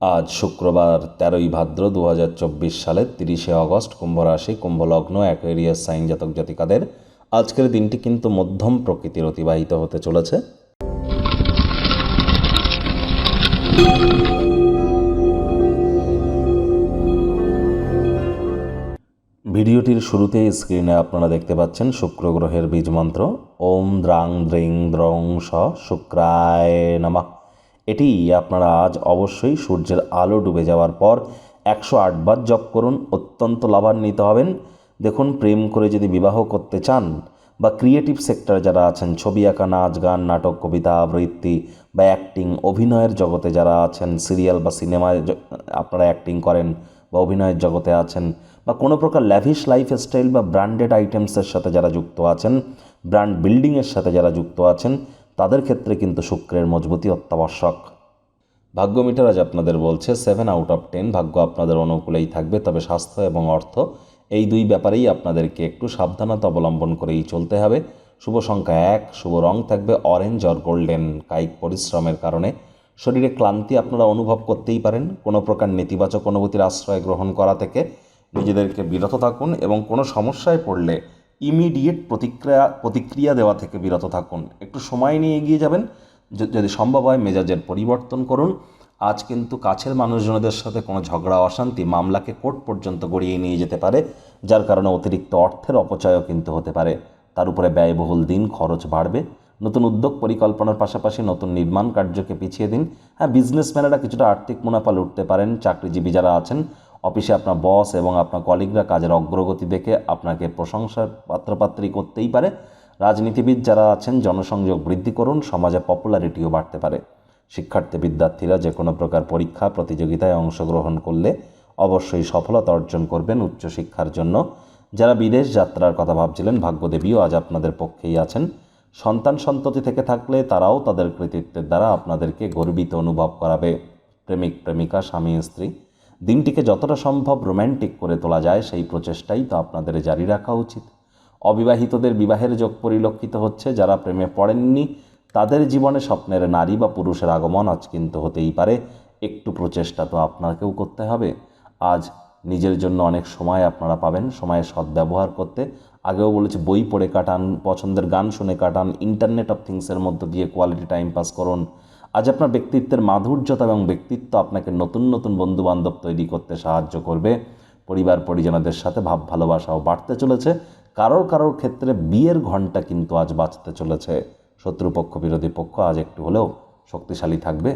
আজ শুক্রবার তেরোই ভাদ্র দু হাজার চব্বিশ সালের তিরিশে অগস্ট কুম্ভ রাশি কুম্ভলগ্ন, অ্যাকোয়ারিয়াস সাইন জাতক জাতিকাদের আজকের দিনটি কিন্তু মধ্যম প্রকৃতির অতিবাহিত হতে চলেছে। ভিডিওটির শুরুতে স্ক্রিনে আপনারা দেখতে পাচ্ছেন শুক্র গ্রহের বীজ মন্ত্র। ওম দ্রাং দ্রিং দ্রং শুক্রায় নমঃ। এটি আপনারা আজ অবশ্যই সূর্যের আলো ডুবে যাওয়ার পর একশো আটবার জপ করুন, অত্যন্ত লাভান্বিত হবেন। দেখুন, প্রেম করে যদি বিবাহ করতে চান বা ক্রিয়েটিভ সেক্টরে যারা আছেন, ছবি আঁকা, নাচ, গান, নাটক, কবিতা, আবৃত্তি বা অ্যাক্টিং অভিনয়ের জগতে যারা আছেন সিরিয়াল বা সিনেমায় আপনারা অ্যাক্টিং করেন বা অভিনয়ের জগতে আছেন বা কোনো প্রকার ল্যাভিশ লাইফস্টাইল বা ব্র্যান্ডেড আইটেমসের সাথে যারা যুক্ত আছেন ব্র্যান্ড বিল্ডিংয়ের সাথে যারা যুক্ত আছেন তাদের ক্ষেত্রে কিন্তু শুক্রের মজবুতি অত্যাবশ্যক। ভাগ্য মিটার আজ আপনাদের বলছে সেভেন আউট অফ টেন ভাগ্য আপনাদের অনুকূলেই থাকবে, তবে স্বাস্থ্য এবং অর্থ এই দুই ব্যাপারেই আপনাদেরকে একটু সাবধানতা অবলম্বন করেই চলতে হবে। শুভ সংখ্যা এক, শুভ রং থাকবে অরেঞ্জ অর গোল্ডেন কায়িক পরিশ্রমের কারণে শরীরে ক্লান্তি আপনারা অনুভব করতেই পারেন। কোনো প্রকার নেতিবাচক অনুভূতির আশ্রয় গ্রহণ করা থেকে নিজেদেরকে বিরত থাকুন এবং কোনো সমস্যায় পড়লে ইমিডিয়েট প্রতিক্রিয়া প্রতিক্রিয়া দেওয়া থেকে বিরত থাকুন। একটু সময় নিয়ে এগিয়ে যাবেন। যদি সম্ভব হয় মেজাজের পরিবর্তন করুন। আজ কিন্তু কাছের মানুষজনদের সাথে কোনো ঝগড়া, অশান্তি মামলাকে কোর্ট পর্যন্ত গড়িয়ে নিয়ে যেতে পারে, যার কারণে অতিরিক্ত অর্থের অপচয়ও কিন্তু হতে পারে। তার উপরে ব্যয়বহুল দিন, খরচ বাড়বে। নতুন উদ্যোগ পরিকল্পনার পাশাপাশি নতুন নির্মাণ কার্যকে পিছিয়ে দিন। হ্যাঁ বিজনেসম্যানেরা কিছুটা আর্থিক মুনাফা লুটতে পারেন। চাকরিজীবী যারা আছেন অফিসে আপনার বস এবং আপনার কলিগরা কাজের অগ্রগতি দেখে আপনাকে প্রশংসার পাত্রপাত্রী করতেই পারে। রাজনীতিবিদ যারা আছেন, জনসংযোগ বৃদ্ধি করুন, সমাজে পপুলারিটিও বাড়তে পারে। শিক্ষার্থী, বিদ্যার্থীরা যে কোনো প্রকার পরীক্ষা, প্রতিযোগিতায় অংশগ্রহণ করলে অবশ্যই সফলতা অর্জন করবেন উচ্চশিক্ষার জন্য। যারা বিদেশ যাত্রার কথা ভাবছিলেন, ভাগ্যদেবীও আজ আপনাদের পক্ষেই আছেন। সন্তান সন্ততি থেকে থাকলে তারাও তাদের কৃতিত্বের দ্বারা আপনাদেরকে গর্বিত অনুভব করাবে। প্রেমিক, প্রেমিকা, স্বামী, স্ত্রী। দিনটিকে যতটা সম্ভব রোম্যান্টিক করে তোলা যায়, সেই প্রচেষ্টাই তো আপনাদের জারি রাখা উচিত। অবিবাহিতদের বিবাহের যোগ পরিলক্ষিত হচ্ছে, যারা প্রেমে পড়েননি, তাদের জীবনে স্বপ্নের নারী বা পুরুষের আগমন আজ কিন্তু হতেই পারে। একটু প্রচেষ্টা তো আপনাকেও করতে হবে। আজ নিজের জন্য অনেক সময় আপনারা পাবেন, সময়ের সদ্ব্যবহার করতে। আগেও বলেছি, বই পড়ে কাটান, পছন্দের গান শুনে কাটান ইন্টারনেট অফ থিংসের মধ্য দিয়ে কোয়ালিটি টাইম পাস করুন। আজ আপনার ব্যক্তিত্বের মাধুর্যতা এবং ব্যক্তিত্ব আপনাকে নতুন নতুন বন্ধুবান্ধব তৈরি করতে সাহায্য করবে। পরিবার পরিজনদের সাথে ভাব ভালোবাসাও বাড়তে চলেছে। কারোর কারোর ক্ষেত্রে বিয়ের ঘণ্টা কিন্তু আজ বাঁচতে চলেছে। শত্রুপক্ষ, বিরোধী পক্ষ আজ একটু হলেও শক্তিশালী থাকবে।